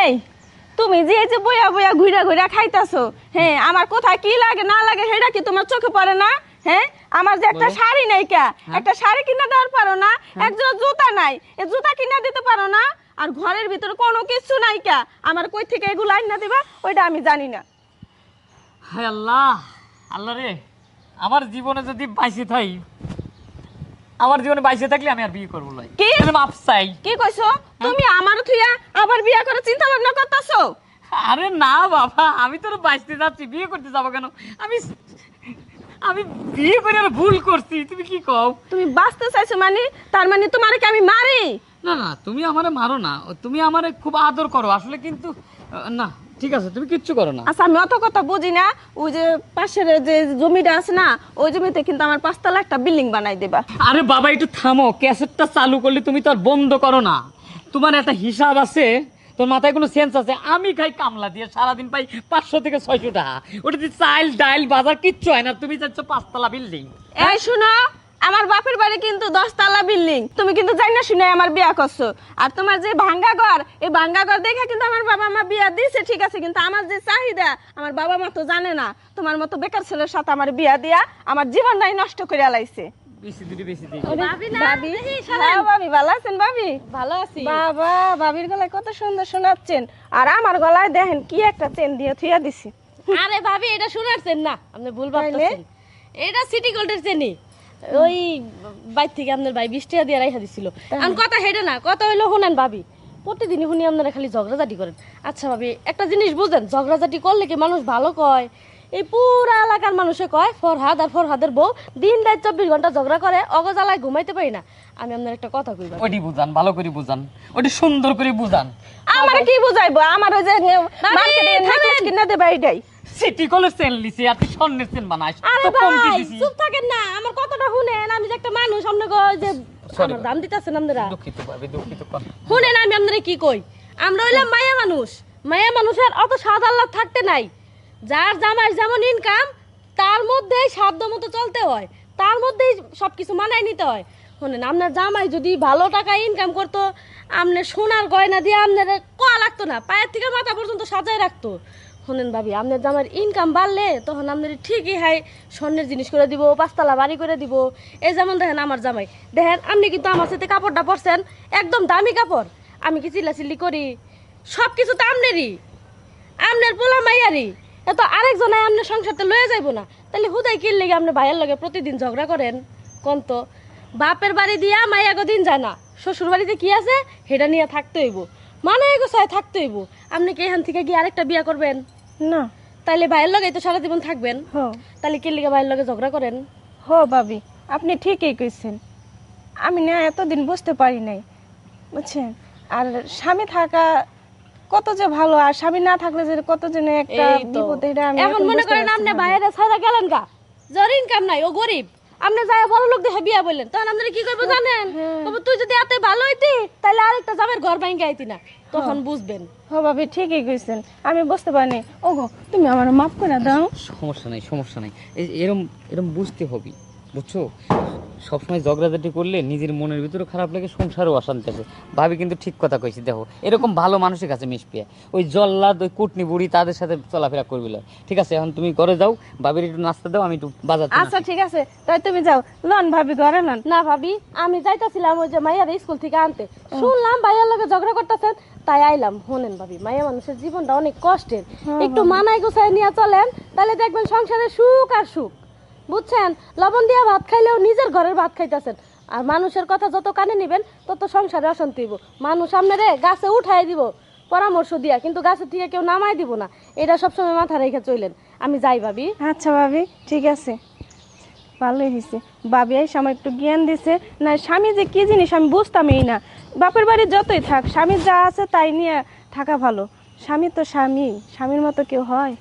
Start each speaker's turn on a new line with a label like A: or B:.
A: এই তুমি যে যে বইয়া বইয়া ঘুরা ঘুরা খাইতাছো হ্যাঁ আমার কোথায় কি লাগে না লাগে সেটা কি তোমার চোখে পড়ে না? হ্যাঁ আমার যে একটা শাড়ি নাই কা একটা শাড়ি কিনে দেওয়ার পারো না একজোড়া জুতা নাই এ জুতা কিনে দিতে পারো না আর ঘরের ভিতরে কোনো কিছু নাই কা আমার কই থেকে এগুলো আইনা দিবা ওইটা আমি জানি না।
B: হায় আল্লাহ আল্লাহ রে আমার জীবনে যদি বাইসে থাই আমার জীবনে বাইসে থাকলে আমি আর বিয়ে করব লাই
A: কি?
B: মাপ চাই।
A: কি কইছো? তুমি আমার থুয়া আবার বিয়া করে চিন্তা ভাবনা করতেছো?
B: আরে না বাবা আমি তো বাইসতে যাচ্ছি বিয়ে করতে যাব কেন? আমি আমি বিয়ে করে আর ভুল করছি তুমি কি কও?
A: তুমি বাঁচতে চাইছো মানে? তার মানে তোমার কি আমি মারি?
B: না না তুমি আমারে মারো না। তুমি আমারে খুব আদর করো। আসলে কিন্তু না ঠিক আছে তুমি কিচ্ছু করো না।
A: আচ্ছা আমি অত কথা বুঝি না ওই যে পাশের যে জমিটা আছে না ওই জমিতে কিন্তু আমার পাঁচতলা একটা বিল্ডিং বানাই দেবা।
B: আরে বাবা একটু থামো ক্যাসেটটা চালু করলে তুমি তো আর বন্ধ করো না। তোমার একটা হিসাব আছে তোর মাথায় কোনো সেন্স আছে? আমি খাই কামলা দিয়ে সারাদিন পাই পাঁচশো থেকে ছয়শো টাকা ওটা দিয়ে চাইল ডাইল বাজার কিচ্ছু হয় না তুমি চাচ্ছ পাঁচতলা বিল্ডিং।
A: এই শুনো আমার বাপের বাড়ি কিন্তু দশতলা বিল্ডিং। তুমি কিন্তু জানি না শুনে আমার বিয়া করছ। আর তোমার যে ভাঙ্গা ঘর এই ভাঙ্গা ঘর দেখে কিন্তু আমার বাবা মা বিয়া দিয়েছে ঠিক আছে কিন্তু আমার যে চাহিদা আমার বাবা মা তো জানে না। তোমার মতো বেকার ছেলের সাথে আমার বিয়া দিয়া আমার জীবনটাই নষ্ট করে আলাইছে
B: বেশি দিদি বেশি দিই
A: ভাবি হ্যাঁ, ভাবি ভালো আছেন ভাবি?
C: ভালো আছি।
A: বাবা ভাবির গলায় কত সুন্দর শোনাচ্ছেন। আর আমার গলায় দেখেন কি একটা চেন দিয়ে থুইয়া দিছি।
C: আরে ভাবি এটা শোনাচ্ছেন না। আপনি ভুল
A: তাইলে?
C: এটা সিটি গোল্ডের চেনি ওই বাইর থেকে আপনার ভাই বিশ টাকা দিয়ে রাইখা দিছিল। আর কথা হেডে না কথা হইল ভাবি। প্রতিদিনই শুনি আপনারা খালি ঝগড়াঝাটি করেন। আচ্ছা ভাবি একটা জিনিস বুঝেন ঝগড়াঝাটি করলে কি মানুষ ভালো কয়? এই পুরা এলাকার মানুষে কয় ফরহাদ আর ফরহাদের বউ দিন রাত চব্বিশ ঘণ্টা ঝগড়া করে অগজালায় ঘুমাইতে পারি না। আমি আপনার একটা কথা কইবা
B: ওটি বুঝান ভালো করে বুঝান। ওটি সুন্দর করে বুঝান।
A: আমার কি বুঝাইবো? আমার ওই যে মার্কেটে কিনে এইটাই
B: সিটি কলেজ সেল লিছি আর তুই স্বর্ণের সেল বানাস।
C: আরে
B: তো কম কি
C: ভাই চুপ থাকেন না আমার কথাটা শুনেন আমি যে একটা মানুষ ওই যে আমার দাম দিতেছেন আপনারা।
B: দুঃখিত ভাবি দুঃখিত।
C: শুনেন আমি আপনারা কি কই? আমরা হইলাম মায়া মানুষ। মায়া মানুষের অত স্বাদ আল্লাহ থাকতে নাই। যার জামাই যেমন ইনকাম তার মধ্যেই সাধ্য মতো চলতে হয়। তার মধ্যেই সব কিছু মানায় নিতে হয়। শুনেন আপনার জামাই যদি ভালো টাকা ইনকাম করতো আপনার সোনার গয়না দিয়ে আপনার কোয়া লাগতো না পায়ের থেকে মাথা পর্যন্ত সাজায় রাখতো। শুনেন ভাবি, আপনার জামার ইনকাম বাড়লে তখন আপনার ঠিকই হাই স্বর্ণের জিনিস করে দিব, পাঁচতলা বাড়ি করে দিব। এই যেমন দেখেন আমার জামাই, দেখেন আপনি কিন্তু আমার সাথে কাপড়টা পরছেন, একদম দামি কাপড়। আমি কি চিল্লাচিল্লি করি? সব কিছু তো আমনেরই আমনের পোলা মাইয়ারি এত আরেকজনে আমনের সংসারটা লয়ে যাইবো না। তাহলে হুদাই কিনলে কি আপনি ভাইয়ের লগে প্রতিদিন ঝগড়া করেন? কোন তো? বাপের বাড়ি দিয়া মাইয়া দিন যায় না। শ্বশুর বাড়িতে কি আছে? সেটা নিয়ে থাকতে হইব। মানে গোছায় থাকতে হইব। আপনি কি এখান থেকে গিয়ে আরেকটা বিয়া করবেন?
A: না।
C: তাইলে ভাইয়ের লগে তো সারা জীবন থাকবেন তাহলে কি লিগে ভাইয়ের লগে ঝগড়া করেন?
A: হো ভাবি। আপনি ঠিকই কইছেন। আমি না এতদিন বুঝতে পারি নাই বুঝছেন? আর স্বামী থাকা কত যে ভালো আর স্বামী না থাকলে যে কত যে একটা বিপদ এটা আমি
C: এখন মনে করেন আপনি। বাইরে ছাড়া গেলেন গা? যার ইনকাম নাই ও গরিব। আপনি যাই বড় লোক দেখে বিয়া বললেন তখন আপনারা কি করব জানেন? তুই যদি এত ভালো হইতি তাহলে আরেকটা জামের ঘর ভাঙ্গে আইতি না। তখন বুঝবেন।
A: হ ভাবি ঠিকই কইছেন। আমি বুঝতে পারিনি। ওগো তুমি আমার মাফ করে দাও।
B: সমস্যা নাই সমস্যা নাই। এরম এরম বুঝতে হবে বুঝছ? সবসময় ঝগড়াঝাটি করলে নিজের মনের ভিতরে খারাপ লাগে সংসারও অশান্তি আছে। ভাবি কিন্তু ঠিক কথা কইছি দেখো এরকম ভালো মানুষের কাছে মিশপিয়া ওই জল্লাদ ওই কুটনি বুড়ি তাদের সাথে চলাফেরা করবি ঠিক আছে এখন তুমি ঘরে যাও ভাবির একটু নাস্তা দাও আমি একটু বাজার
A: আচ্ছা ঠিক আছে তাই তুমি যাও। লন ভাবি ঘরে লন।
C: না ভাবি আমি যাইতাছিলাম ওই যে মাইয়ার স্কুল থেকে আনতে। শুনলাম ভাইয়ার লগে ঝগড়া করতেছেন তাই আইলাম। হোনেন ভাবি মাইয়া মানুষের জীবনটা অনেক কষ্টের। একটু মানাই গুছাই নিয়ে চলেন তাহলে দেখবেন সংসারে সুখ আর সুখ। বুঝছেন? লবণ দিয়া ভাত খাইলেও নিজের ঘরের ভাত খাইতেছেন। আর মানুষের কথা যত কানে নিবেন, তত সংসারে অশান্তি হইব। মানুষ আপনারে গাছে উঠাই দিব, পরামর্শ দিয়া, কিন্তু গাছের থেকে কেউ নামাই দিব না। এটা সবসময় মাথা রেখে চলেন আমি যাই, ভাবি।
A: আচ্ছা ভাবি, ঠিক আছে। ভালোই হয়েছে বাবি আইসা আমার একটু জ্ঞান দিছে। না, স্বামী যে কি জিনিস আমি বুঝতামই না। বাপের বাড়ি যতই থাক স্বামীর যা আছে তাই নিয়ে থাকা ভালো। স্বামী তো স্বামী, স্বামীর মতো কেউ হয়।